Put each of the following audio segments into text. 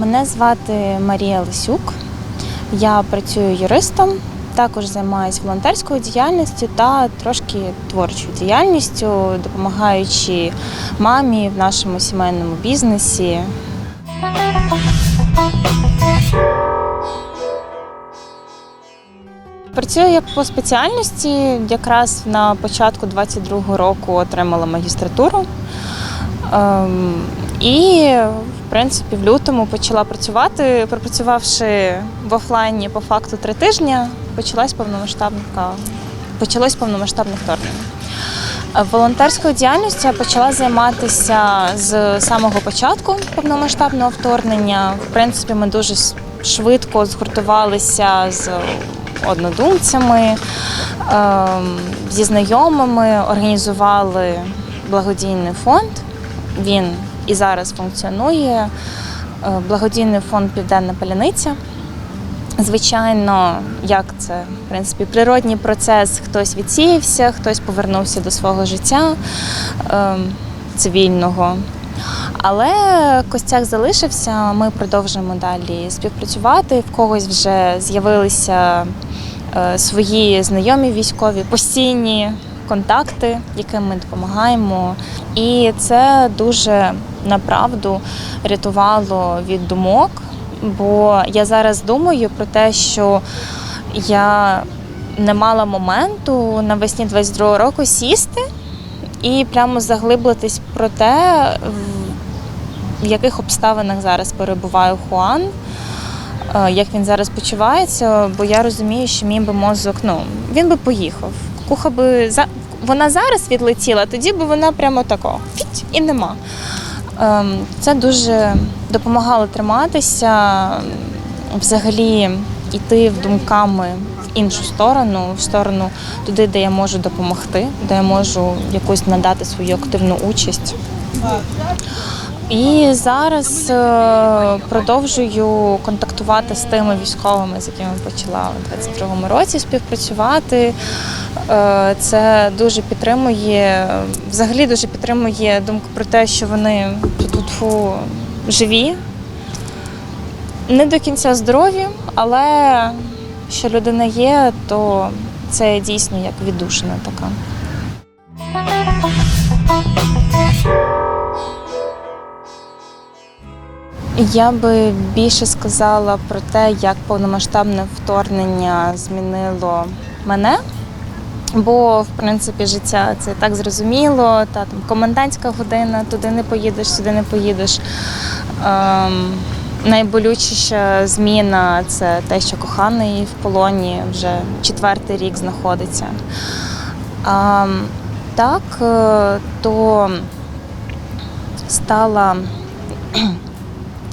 Мене звати Марія Лисюк. Я працюю юристом, також займаюся волонтерською діяльністю та трошки творчою діяльністю, допомагаючи мамі в нашому сімейному бізнесі. Працюю як по спеціальності. Якраз на початку 22-го року отримала магістратуру. І, в принципі, в лютому почала працювати. Пропрацювавши в офлайні по факту три тижні, почалась повномасштабна почалось повномасштабне вторгнення. Волонтерською діяльністю я почала займатися з самого початку повномасштабного вторгнення. В принципі, ми дуже швидко згуртувалися з однодумцями, ем, зі знайомими, організували благодійний фонд. Він і зараз функціонує. Е, Благодійний фонд Південна Паляниця. Звичайно, як це в принципі природній процес, хтось відсіявся, хтось повернувся до свого життя ем, цивільного. Але костяк залишився. Ми продовжуємо далі співпрацювати. В когось вже з'явилися е, свої знайомі військові, постійні контакти, яким ми допомагаємо. І це дуже направду рятувало від думок. Бо я зараз думаю про те, що я не мала моменту навесні 22 року сісти і прямо заглиблитись про те, в- яких обставинах зараз перебуває Хуан, е, як він зараз почувається, бо я розумію, що мій би мозок, ну, він би поїхав. Куха би вона зараз відлетіла, тоді би вона прямо тако і нема. Ем, Це дуже допомагало триматися, взагалі йти думками в іншу сторону, в сторону туди, де я можу допомогти, де я можу якусь надати свою активну участь. І зараз е, продовжую контактувати з тими військовими, з якими почала у 22-му році співпрацювати. Е, Це дуже підтримує, взагалі дуже підтримує думку про те, що вони тут живі, не до кінця здорові, але що людина є, то це дійсно як віддушина така. Я би більше сказала про те, як повномасштабне вторгнення змінило мене. Бо, в принципі, життя це так зрозуміло, та там комендантська година, туди не поїдеш, сюди не поїдеш. Ем, найболючіша зміна це те, що коханий в полоні вже четвертий рік знаходиться. Ем, так, е, то стала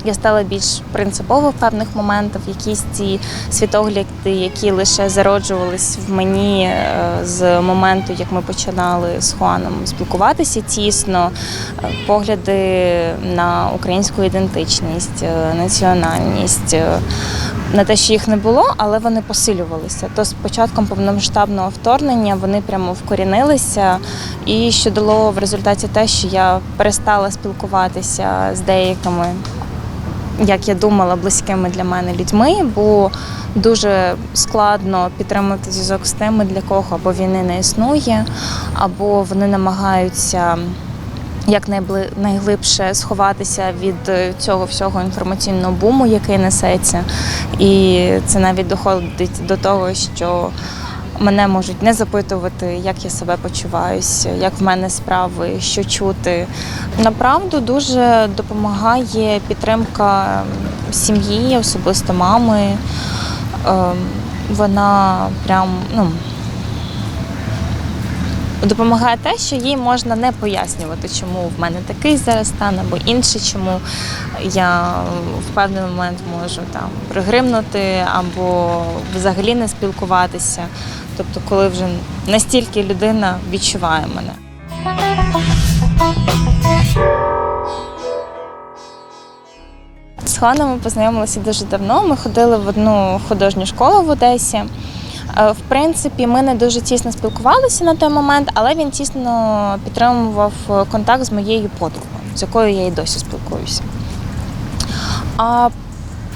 я стала більш принципово в певних моментах, якісь ці світогляди, які лише зароджувались в мені е, з моменту, як ми починали з Хуаном спілкуватися тісно, е, погляди на українську ідентичність, е, національність. На те, що їх не було, але вони посилювалися. То з початком повномасштабного вторгнення вони прямо вкорінилися, і що дало в результаті те, що я перестала спілкуватися з деякими як я думала, близькими для мене людьми, бо дуже складно підтримувати зв'язок з тими, для кого або війни не існує, або вони намагаються як найглибше сховатися від е, цього всього інформаційного буму, який несеться. І це навіть доходить до того, що Мене можуть не запитувати, як я себе почуваюся, як в мене справи, що чути. Направду дуже допомагає підтримка сім'ї, особисто мами. Ем, Вона прям ну, допомагає те, що їй можна не пояснювати, чому в мене такий зараз стан, або інший, чому я в певний момент можу там пригримнути або взагалі не спілкуватися. Тобто, коли вже настільки людина відчуває мене. З Ханом ми познайомилися дуже давно. Ми ходили в одну художню школу в Одесі. Е, В принципі, ми не дуже тісно спілкувалися на той момент, але він тісно підтримував контакт з моєю подругою, з якою я і досі спілкуюся. А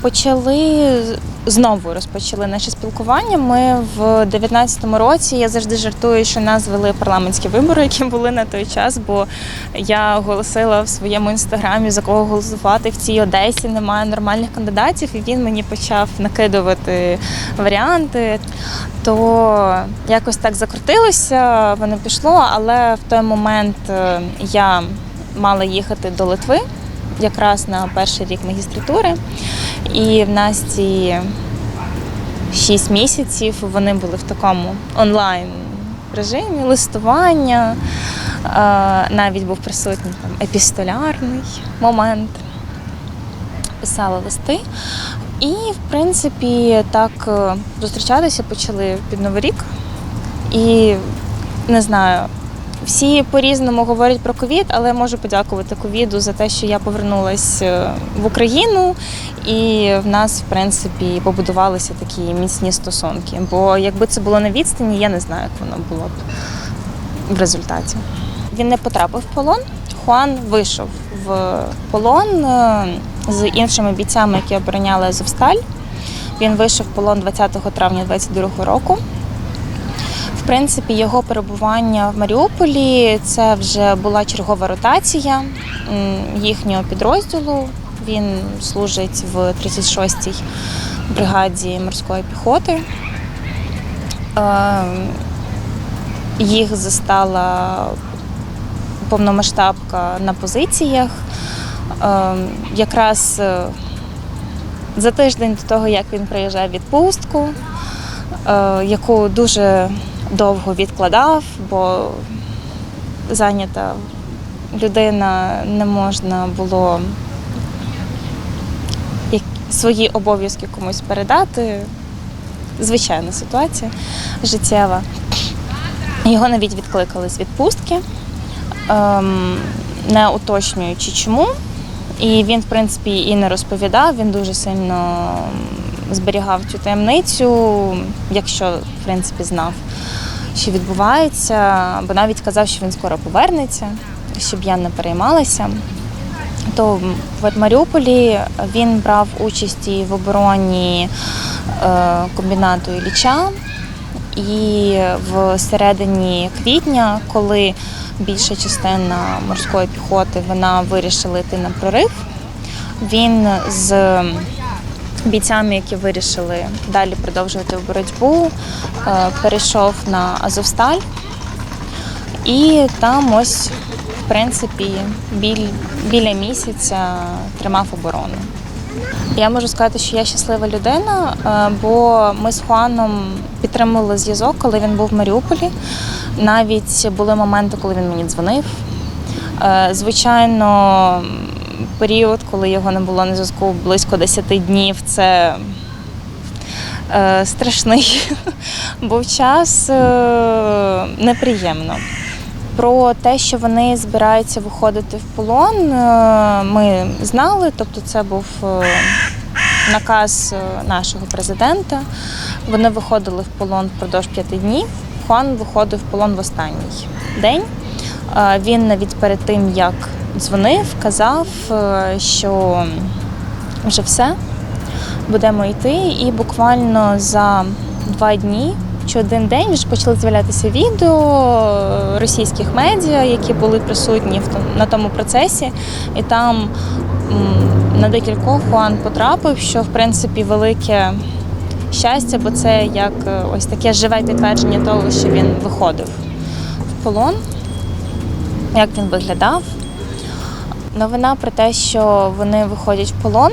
почали знову розпочали наше спілкування. Ми в 19-му році я завжди жартую, що нас вели парламентські вибори, які були на той час, бо я оголосила в своєму інстаграмі за кого голосувати в цій Одесі. Немає нормальних кандидатів, і він мені почав накидувати варіанти. То якось так закрутилося, воно пішло, але в той момент е, я мала їхати до Литви якраз на перший рік магістратури. І в нас ці 6 місяців вони були в такому онлайн режимі, листування. Навіть був присутній там епістолярний момент. Писала листи. І, в принципі, так е, зустрічатися почали під Новий рік. І не знаю, всі по-різному говорять про ковід, але можу подякувати ковіду за те, що я повернулася е, в Україну, і в нас, в принципі, побудувалися такі міцні стосунки. Бо якби це було на відстані, я не знаю, як воно було б в результаті. Він не потрапив в полон. Хуан вийшов в полон е, з іншими бійцями, які обороняли Азовсталь. Він вийшов в полон 20 травня 2022 року. В принципі, його перебування в Маріуполі це вже була чергова ротація їхнього підрозділу. Він служить в 36-й бригаді морської піхоти. Е, Їх застала повномасштабка на позиціях. Е, Якраз е, за тиждень до того, як він приїжджав в відпустку, яку дуже довго відкладав, бо зайнята людина не можна було свої обов'язки комусь передати. Звичайна ситуація життєва. Його навіть відкликали з відпустки, ем, не уточнюючи чому. І він, в принципі, і не розповідав, він дуже сильно зберігав цю таємницю, якщо в принципі знав, що відбувається, бо навіть казав, що він скоро повернеться, щоб я не переймалася. То в Маріуполі він брав участь і в обороні е, комбінату Ілліча. І в середині квітня, коли більша частина морської піхоти вона вирішила йти на прорив, він з бійцями, які вирішили далі продовжувати боротьбу, е, перейшов на Азовсталь. І там ось, в принципі, біль, біля місяця тримав оборону. Я можу сказати, що я щаслива людина, е, бо ми з Хуаном підтримували зв'язок, коли він був в Маріуполі. Навіть були моменти, коли він мені дзвонив. Е, Звичайно, період, коли його не було на зв'язку близько 10 днів, це е, страшний був час е, неприємно. Про те, що вони збираються виходити в полон, е, ми знали, тобто це був е, наказ е, нашого президента. Вони виходили в полон впродовж п'яти днів. Хуан виходив в полон в останній день. Він навіть перед тим, як дзвонив, казав, е, що вже все, будемо йти. І буквально за два дні чи один день вже почали з'являтися відео російських медіа, які були присутні на тому процесі. І там на декількох Хуан потрапив, що в принципі велике щастя, бо це як е, ось таке живе підтвердження того, що він виходив в полон, як він виглядав. Новина про те, що вони виходять в полон.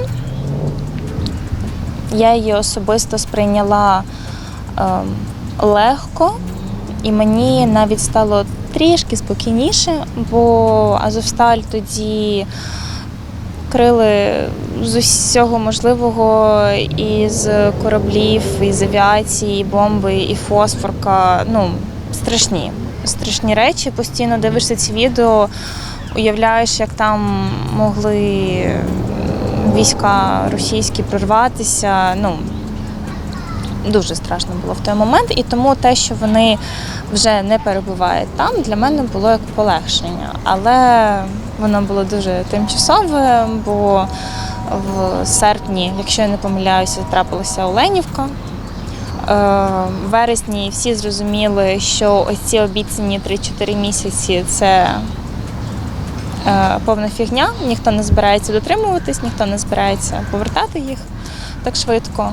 Я її особисто сприйняла ем, легко, і мені навіть стало трішки спокійніше, бо Азовсталь тоді крили з усього можливого і з кораблів, і з авіації, і бомби, і фосфорка. Ну, страшні. Страшні речі. Постійно дивишся ці відео, уявляєш, як там могли війська російські прорватися. Ну, дуже страшно було в той момент. І тому те, що вони вже не перебувають там, для мене було як полегшення. Але воно було дуже тимчасове, бо В серпні, якщо я не помиляюся, трапилася Оленівка. Е, В вересні всі зрозуміли, що ось ці обіцяні 3-4 місяці це повна фігня, ніхто не збирається дотримуватись, ніхто не збирається повертати їх так швидко.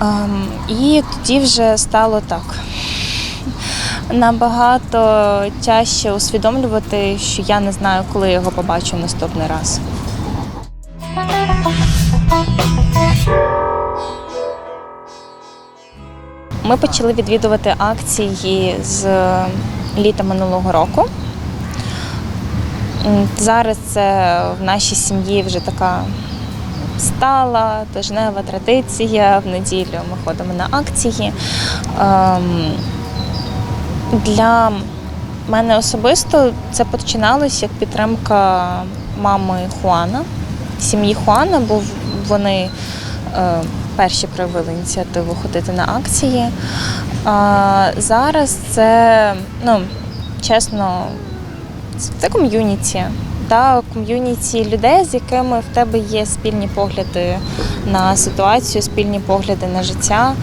Ем, І тоді вже стало так. Набагато тяжче усвідомлювати, що я не знаю, коли я його побачу наступний раз. Ми почали відвідувати акції з літа минулого року. Зараз це в нашій сім'ї вже така стала тижнева традиція. В неділю ми ходимо на акції. Ем, Для мене особисто це починалось як підтримка мами Хуана, сім'ї Хуана, бо вони е, перші проявили ініціативу ходити на акції. А зараз це, ну, чесно, це ком'юніті. Та ком'юніті людей, з якими в тебе є спільні погляди на ситуацію, спільні погляди на життя.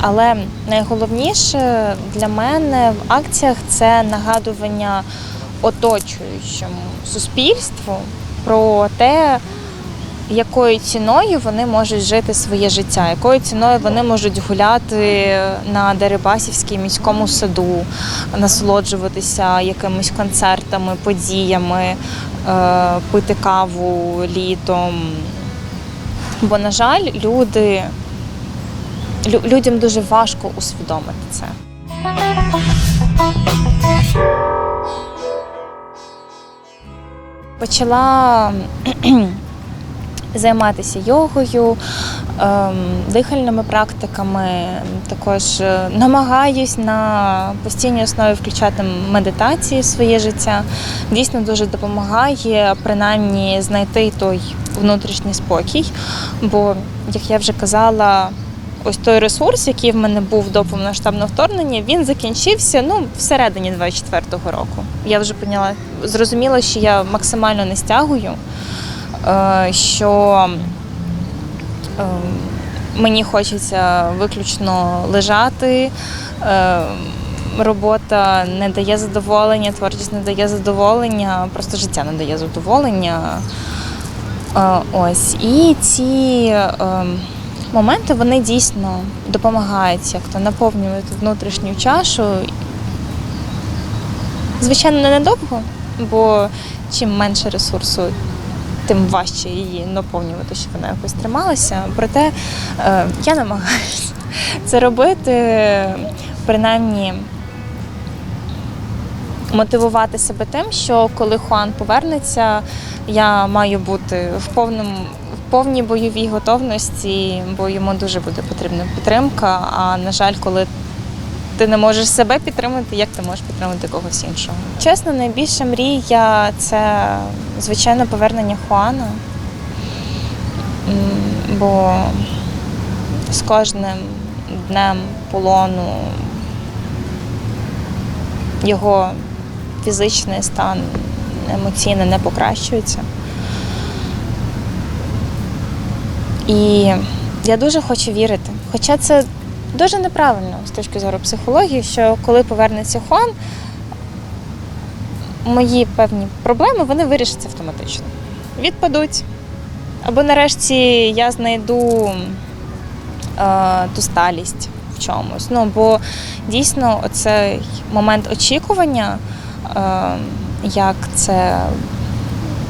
Але найголовніше для мене в акціях це нагадування оточуючому суспільству про те, якою ціною вони можуть жити своє життя, якою ціною вони можуть гуляти на Дерибасівській міському саду, насолоджуватися якимись концертами, подіями, е, пити каву літом. Бо, на жаль, люди, людям дуже важко усвідомити це. Почала займатися йогою, ем, дихальними практиками. Також е, намагаюсь на постійній основі включати медитації в своє життя. Дійсно дуже допомагає принаймні знайти той внутрішній спокій. Бо, як я вже казала, ось той ресурс, який в мене був до повноштабного вторгнення, він закінчився ну, всередині 24-го року. Я вже поняла, зрозуміла, що я максимально не стягую що е, мені хочеться виключно лежати. е, Робота не дає задоволення, творчість не дає задоволення, просто життя не дає задоволення. Е, Ось. І ці е, моменти вони дійсно допомагають як то наповнювати внутрішню чашу. Звичайно, не надовго, бо чим менше ресурсу, тим важче її наповнювати, щоб вона якось трималася. Проте е, я намагаюся це робити, принаймні мотивувати себе тим, що коли Хуан повернеться, я маю бути в повному. в повній бойовій готовності, бо йому дуже буде потрібна підтримка. А на жаль, коли ти не можеш себе підтримати, як ти можеш підтримати когось іншого? Чесно, найбільша мрія це звичайно повернення Хуана. Бо з кожним днем полону його фізичний стан емоційно не покращується. І я дуже хочу вірити. Хоча це дуже неправильно з точки зору психології, що коли повернеться Хуан, мої певні проблеми вони вирішаться автоматично. Відпадуть. Або нарешті я знайду е, ту сталість в чомусь. Ну, бо дійсно оцей момент очікування, е, як це,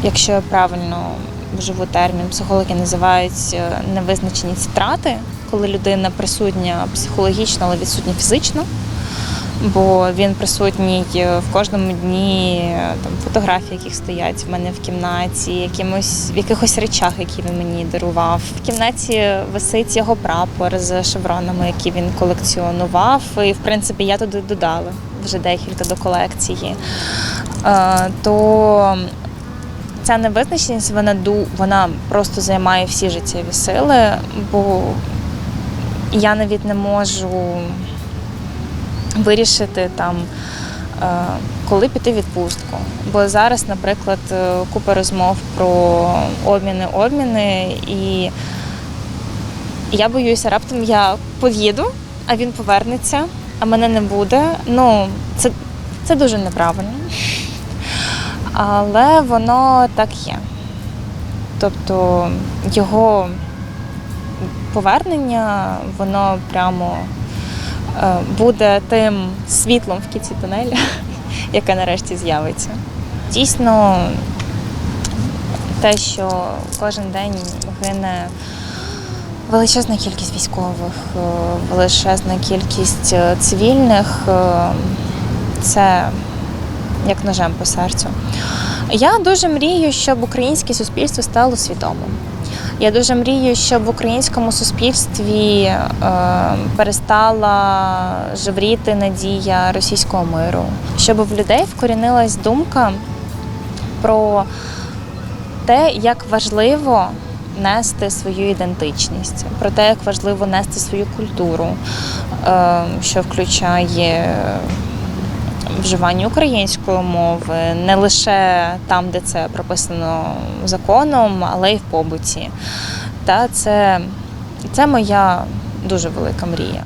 якщо я правильно вживу термін, психологи називають е, невизначені втрати, коли людина присутня психологічно, але відсутня фізично. Бо він присутній в кожному дні е, там фотографії, яких стоять в мене в кімнаті, якимось в якихось речах, які він мені дарував. В кімнаті висить його прапор з шевронами, які він колекціонував. І в принципі я туди додала вже декілька до колекції. Е, То ця невизначеність вона вона просто займає всі життєві сили, бо я навіть не можу вирішити там е, коли піти в відпустку. Бо зараз, наприклад, е, купа розмов про обміни, обміни, і я боюся, раптом я поїду, а він повернеться, а мене не буде. Ну, це, це дуже неправильно. Але воно так є. Тобто його повернення, воно прямо е, буде тим світлом в кінці тунелі, яке нарешті з'явиться. Дійсно, те, що кожен день гине величезна кількість військових, е, величезна кількість е, цивільних, це як ножем по серцю. Я дуже мрію, щоб українське суспільство стало свідомим. Я дуже мрію, щоб в українському суспільстві е, перестала жевріти надія російського миру, щоб в людей вкорінилась думка про те, як важливо нести свою ідентичність, про те, як важливо нести свою культуру, е, що включає вживання української мови не лише там, де це прописано законом, але й в побуті. Та це, це моя дуже велика мрія.